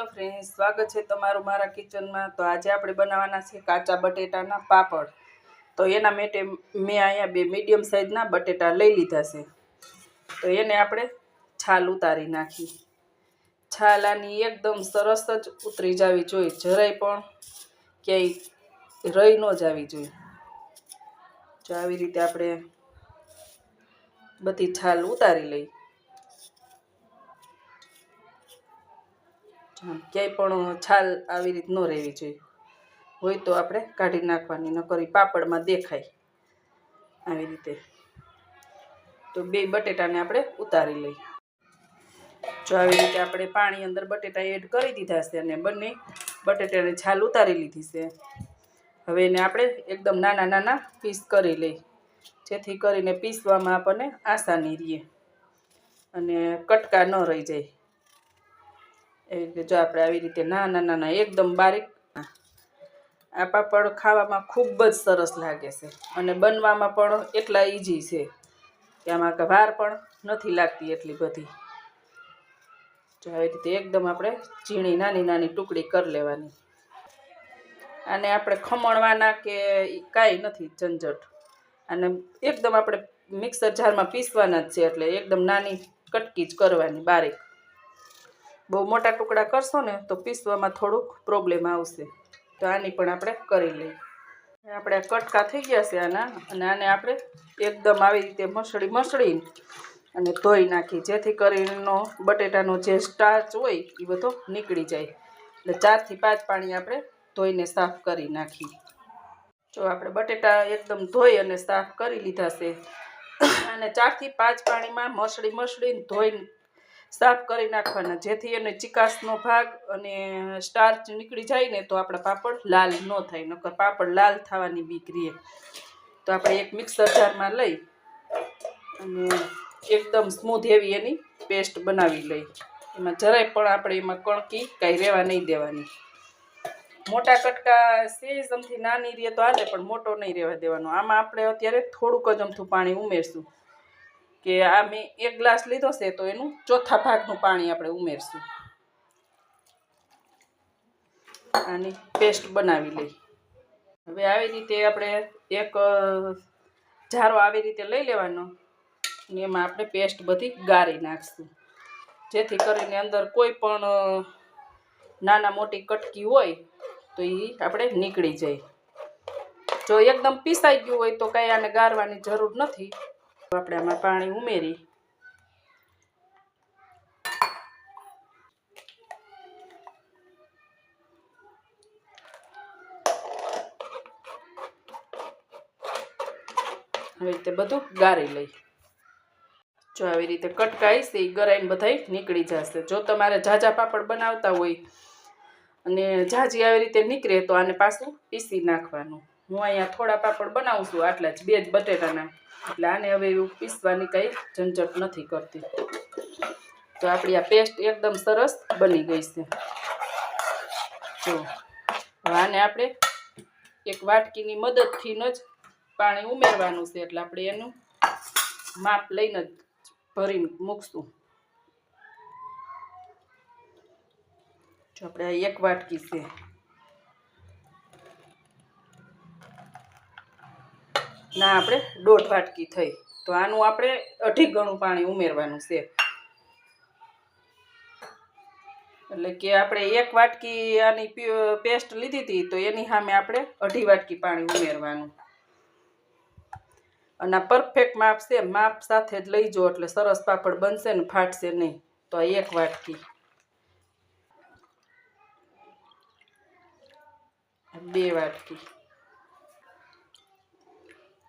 Hello friend સ્વાગત છે તમારું મારા કિચનમાં તો આજે આપણે બનાવવાના છે કાચા બટેટાના પાપડ. તો એના માટે મેં અહીંયા બે મીડિયમ સાઇઝના બટેટા લઈ લીધા છે. તો એને આપણે છાલ ઉતારી નાખી. છાલ આની એકદમ સરસ જ ઉતરી જવી જોઈએ. જરાય પણ ક્યાંય રહી ન જવી જોઈએ. જો આવી રીતે આપણે બધી છાલ ઉતારી લઈ ક્યાંય પણ છાલ આવી રીત ન રહેવી જોઈએ. હોય તો આપણે કાઢી નાખવાની ન કરી પાપડમાં દેખાય આવી રીતે. તો બે બટેટાને આપણે ઉતારી લઈએ. જો આવી રીતે આપણે પાણી અંદર બટેટા એડ કરી દીધા છે અને બંને બટેટાની છાલ ઉતારી લીધી છે. હવે એને આપણે એકદમ નાના નાના પીસ કરી લઈ જેથી કરીને પીસવામાં આપણને આસાની રહે અને કટકા ન રહી જાય. એવી રીતે જો આપણે આવી રીતે નાના નાના એકદમ બારીક આ પાપડ ખાવામાં ખૂબ જ સરસ લાગે છે. અને બનવામાં પણ એટલા ઇઝી છે કે આમાં વાર પણ નથી લાગતી એટલી બધી. જો આવી રીતે એકદમ આપણે ઝીણી નાની નાની ટુકડી કરી લેવાની. અને આપણે ખમણવાના કે કાંઈ નથી, ઝંઝટ. અને એકદમ આપણે મિક્સર જારમાં પીસવાના જ છે એટલે એકદમ નાની કટકી જ કરવાની બારીક. બહુ મોટા ટુકડા કરશો ને તો પીસવામાં થોડુંક પ્રોબ્લેમ આવશે. તો આની પણ આપણે કરી લઈએ. આપણે આ કટકા થઈ ગયા છે આના, અને આને આપણે એકદમ આવી રીતે મસળી મસળીને અને ધોઈ નાખી જેથી કરીનો બટેટાનો જે સ્ટાર્ચ હોય એ બધો નીકળી જાય. એટલે ચારથી પાંચ પાણી આપણે ધોઈને સાફ કરી નાખી જો આપણે બટેટા એકદમ ધોઈ અને સાફ કરી લીધા છે. અને ચારથી પાંચ પાણીમાં મસળી મસળીને ધોઈને સાફ કરી નાખવાના. જેથી એને ચિકાસનો ભાગ અને સ્ટાર્ચ નીકળી જાય ને તો આપણા પાપડ લાલ ન થાય, નકર પાપડ લાલ થવાની બીક રહે. તો આપણે એક મિક્સર જારમાં લઈ અને એકદમ સ્મૂથ એવી એની પેસ્ટ બનાવી લઈ. એમાં જરાય પણ આપણે એમાં કણકી કાંઈ રહેવા નહીં દેવાની. મોટા કટકા સેજ અમથી નાની રહે તો હાલે પણ મોટો નહીં રહેવા દેવાનો. આમાં આપણે અત્યારે થોડુંક જ અમથું પાણી ઉમેરશું. કે આ મેં એક ગ્લાસ લીધો છે તો એનું ચોથા ભાગનું પાણી આપણે ઉમેરશું. આની પેસ્ટ બનાવી લઈ હવે આવી રીતે આપણે એક જારો આવી રીતે લઈ લેવાનો અને એમાં આપણે પેસ્ટ બધી ગાળી નાખશું. જેથી કરીને અંદર કોઈ પણ નાના મોટી કટકી હોય તો એ આપણે નીકળી જાય. જો એકદમ પીસાઈ ગયું હોય તો કાંઈ આને ગાળવાની જરૂર નથી. આપણે આમાં પાણી ઉમેરી. આવી રીતે બધું ગાળી લઈ. જો આવી રીતે કટકાઈશ એ ગરાઈને બધાય નીકળી જશે. જો તમારે ઝાઝા પાપડ બનાવતા હોય અને ઝાઝી આવી રીતે નીકળે તો આને પાછું પીસી નાખવાનું. હું અહીંયા થોડા પાપડ બનાવું છું આટલા જ, બે જ બટેટાના. એટલે આને હવે એવું પીસવાની કંઈ ઝંઝટ નથી કરતી. તો આપણી આ પેસ્ટ એકદમ સરસ બની ગઈ છે. જો, હવે આને આપણે એક વાટકીની મદદથી જ પાણી ઉમેરવાનું છે, એટલે આપણે એનું માપ લઈને જ ભરીને મૂકશું. જો, આપણે એક વાટકી છે. ના, આપણે દોઢ વાટકી થઈ. તો આનું આપણે અઢી ગણું પાણી ઉમેરવાનું છે. એટલે કે આપણે એક વાટકી આની પેસ્ટ લીધી હતી, તો એની સામે આપણે અઢી વાટકી પાણી ઉમેરવાનું. અને આ પરફેક્ટ માપ છે, માપ સાથે જ લઈ જો એટલે સરસ પાપડ બનશે ને ફાટશે નહીં. તો આ એક વાટકી. બે વાટકી.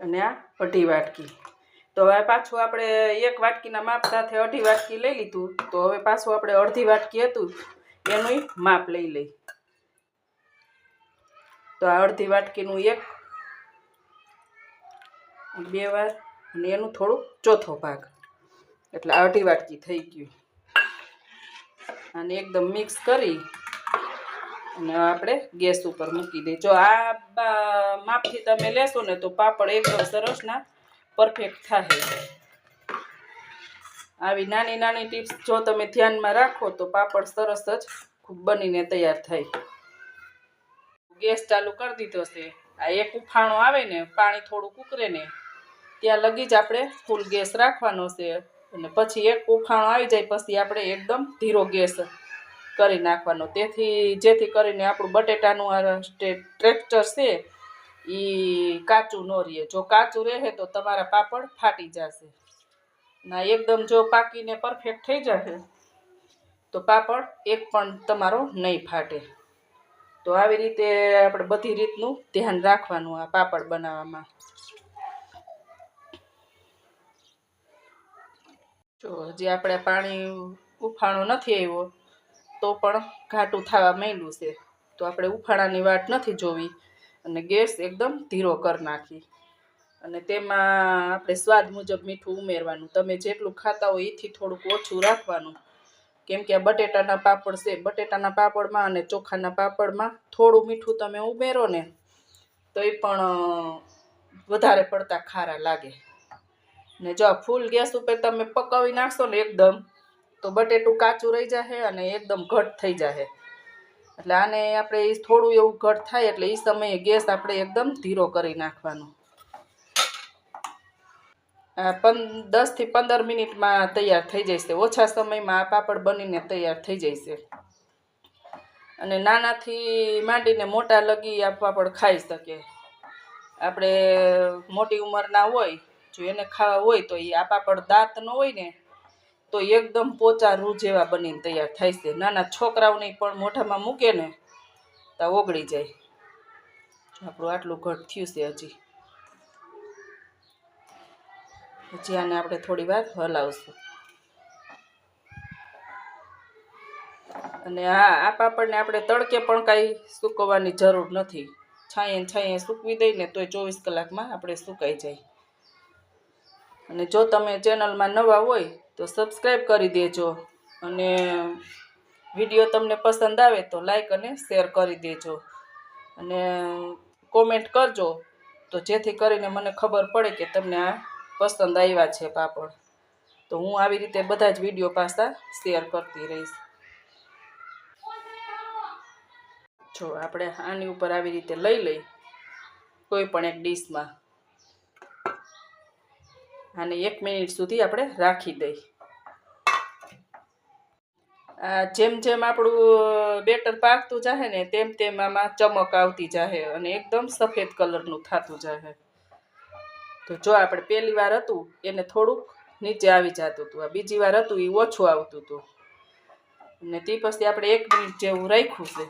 અને આ અઢી વાટકી. તો હવે પાછું આપણે એક વાટકીના માપ સાથે અઢી વાટકી લઈ લીધું. તો હવે પાછું આપણે અડધી વાટકી હતું, એનું માપ લઈ લઈ. તો આ અડધી વાટકીનું એક બે વાર, અને એનું થોડુંક ચોથો ભાગ. એટલે અઢી વાટકી થઈ ગયું. અને એકદમ મિક્સ કરી આપણે ગેસ ઉપર મૂકી દઈએ. જો આ માપથી તમે લેશો ને તો પાપડ એકદમ સરસના પરફેક્ટ થાય આવી નાની નાની ટિપ્સ જો તમે ધ્યાનમાં રાખો તો પાપડ સરસ જ ખૂબ બનીને તૈયાર થાય. ગેસ ચાલુ કરી દીધો છે. આ એક ઉફાણો આવે ને, પાણી થોડુંક કૂકરે ને, ત્યાં લગી જ આપણે ફૂલ ગેસ રાખવાનો છે. અને પછી એક ઉફાણો આવી જાય, પછી આપણે એકદમ ધીરો ગેસ કરી નાખવાનો. તેથી જેથી કરીને આપણું બટેટાનું આ ટ્રેક્ચર છે એ કાચું ન રહે. જો કાચું રહે તો તમારા પાપડ ફાટી જશે. ના એકદમ જો પાકીને પરફેક્ટ થઈ જશે, તો પાપડ એક પણ તમારો નહીં ફાટે. તો આવી રીતે આપણે બધી રીતનું ધ્યાન રાખવાનું આ પાપડ બનાવવામાં. જો હજી આપણે પાણી ઉફાણો નથી આવ્યો તો પણ ઘાટું થવા માંડ્યું છે. તો આપણે ઉફાળાની વાટ નથી જોવી અને ગેસ એકદમ ધીરો કરી નાખી. અને તેમાં આપણે સ્વાદ મુજબ મીઠું ઉમેરવાનું. તમે જેટલું ખાતા હોય એથી થોડુંક ઓછું રાખવાનું. કેમ કે આ બટેટાના પાપડ છે. બટેટાના પાપડમાં અને ચોખાના પાપડમાં થોડું મીઠું તમે ઉમેરો ને તો એ પણ વધારે પડતા ખારા લાગે. ને જો ફૂલ ગેસ ઉપર તમે પકાવી નાખશો ને એકદમ તો બટેટું કાચું રહી જશે અને એકદમ ઘટ થઈ જશે એટલે આને આપણે એ થોડું એવું ઘટ થાય એટલે એ સમયે ગેસ આપણે એકદમ ધીરો કરી નાખવાનો. પં દસથી પંદર મિનિટમાં તૈયાર થઈ જશે. ઓછા સમયમાં આ પાપડ બનીને તૈયાર થઈ જશે. અને નાનાથી માંડીને મોટા લગી આ પાપડ ખાઈ શકે. આપણે મોટી ઉંમરના હોય, જો એને ખાવા હોય તો એ આ પાપડ દાંત ન હોય ને તો એકદમ પોચા રૂ જેવા બનીને તૈયાર થાય છે. નાના છોકરાઓને પણ મોઢામાં મૂકે ને તો ઓગળી જાય. આપણું આટલું ઘટ થયું છે હજી. હજી આને આપણે થોડી વાર હલાવશું. અને હા આ પાપડને આપણે તડકે પણ કાંઈ સૂકવવાની જરૂર નથી. છાંયે છાંયે સૂકવી દઈને તોય ચોવીસ કલાકમાં આપણે સુકાઈ જાય. અને જો તમે ચેનલમાં નવા હોય તો સબસ્ક્રાઈબ કરી દેજો. અને વીડિયો તમને પસંદ આવે તો લાઈક અને શેર કરી દેજો. અને કોમેન્ટ કરજો. તો જેથી કરીને મને ખબર પડે કે તમને આ પસંદ આવ્યા છે પાપડ. તો હું આવી રીતે બધા જ વીડિયો પાછા શેર કરતી રહીશ. જો આપણે આની ઉપર આવી રીતે લઈ લઈ કોઈ પણ એક ડીશમાં. આને એક મિનિટ સુધી આપણે રાખી દઈ. જેમ જેમ આપણું બેટર પાકતું જાહે ને તેમ તેમ આમાં ચમક આવતી જાહે અને એકદમ સફેદ કલરનું થતું જાહે. તો જો આપણે પહેલી વાર હતું, એને થોડુંક નીચે આવી જતું હતું. આ બીજી વાર હતું એ ઓછું આવતું હતું. અને તે પછી આપણે એક મિનિટ જેવું રાખ્યું છે.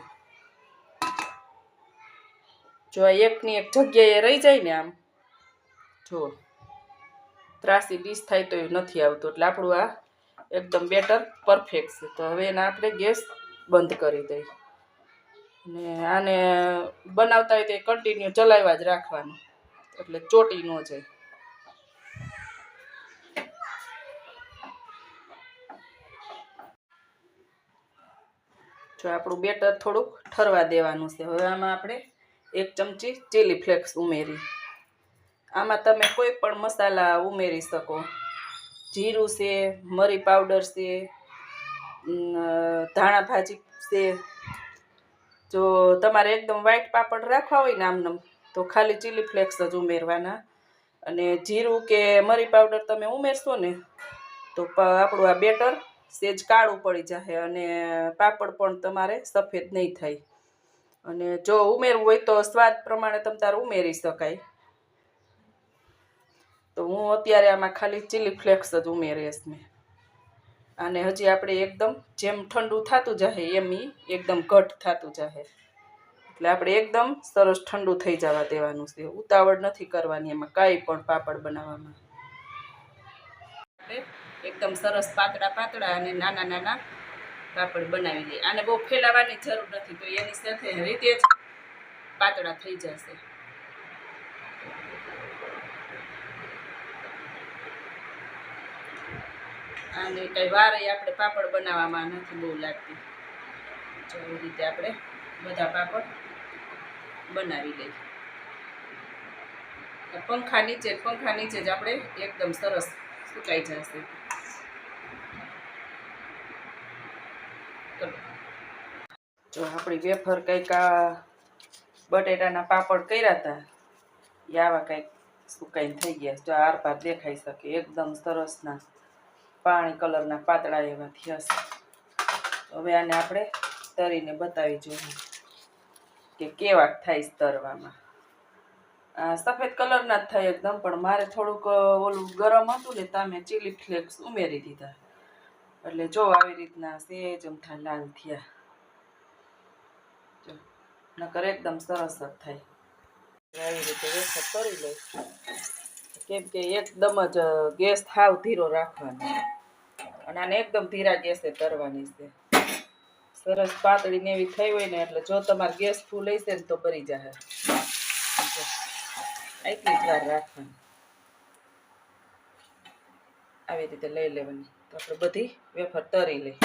જો આ એકની એક જગ્યાએ રહી જાય ને આમ, જો. ત્રાસી ડીશ થાય તો એ નથી આવતું. એટલે આપણું આ એકદમ બેટર, પરફેક્ટ છે. તો હવે એને આપણે ગેસ બંધ કરી દઈ અને આને બનાવતા હોય તો કન્ટિન્યુ ચલાવવા જ રાખવાનું. એટલે ચોટી ન જાય. જો આપણું બેટર થોડુંક ઠરવા દેવાનું છે. હવે આમાં આપણે એક ચમચી ચીલી ફ્લેક્સ ઉમેરી. આમાં તમે કોઈ પણ મસાલા ઉમેરી શકો. જીરું છે, મરી પાવડર છે ધાણા ભાજી છે. જો તમારે એકદમ વ્હાઈટ પાપડ રાખવા હોય ને આમનામ, તો ખાલી ચીલી ફ્લેક્સ જ ઉમેરવાના. અને જીરું કે મરી પાવડર તમે ઉમેરશો ને, તો આપણું આ બેટર સેજ કાળું પડી જશે અને પાપડ પણ તમારે સફેદ નહીં થાય. અને જો ઉમેરવું હોય તો સ્વાદ પ્રમાણે તમ તારે ઉમેરી શકાય. તો હું અત્યારે આમાં ખાલી ચીલી ફ્લેક્સ જ ઉમેરીશ મેં. અને હજી આપણે એકદમ જેમ ઠંડુ થતું જશે એમ ઈ એકદમ ઘટ થતું જશે એટલે આપણે એકદમ સરસ ઠંડુ થઈ જવા દેવાનું છે. ઉતાવળ નથી કરવાની એમાં કાંઈ પણ પાપડ બનાવવામાં. એકદમ સરસ પાતળા પાતળા અને નાના નાના પાપડ બનાવી લઈએ આને બહુ ફેલાવાની જરૂર નથી, તો એની સાથે રીતે જ પાતળા થઈ જશે. અને કંઈ વારે આપણે પાપડ બનાવવામાં નથી બહુ લાગતી. જો એવી રીતે આપણે બધા પાપડ બનાવી લઈએ. પંખા નીચે પંખા નીચે જ આપણે એકદમ સરસ સુકાઈ જશે. જો આપણી વેફર કંઈક બટેટાના પાપડ કર્યા હતા એ આવા કંઈક સુકાઈને થઈ ગયા. જો આર પાર દેખાઈ શકે. એકદમ સરસના પાણી કલરના પાતળા એવા થયા છે હવે આને આપણે તરીને બતાવી જોઈએ કે કેવા થાય તરવામાં. આ સફેદ કલરના જ થાય એકદમ, પણ મારે થોડુંક ઓલું ગરમ હતું ને તમે ચીલી ફ્લેક્સ ઉમેરી દીધા. એટલે જો આવી રીતના સેજ અમથા લાલ થયા. જો, નકર એકદમ સરસ જ થાય. આવી રીતે વેફર કરી લઈશ કેમ કે એકદમ જ ગેસ થાવ ધીરો રાખવાનો. અને આને એકદમ ધીરા ગેસે તરવાની છે. સરસ પાતળી ને એવી થઈ હોય ને, એટલે જો તમારે ગેસ ફૂલ હશે ને તો બરી જાય એટલી જ વાર રાખવાની. આવી રીતે લઈ લેવાની. તો આપણે બધી વેફર તરી લઈ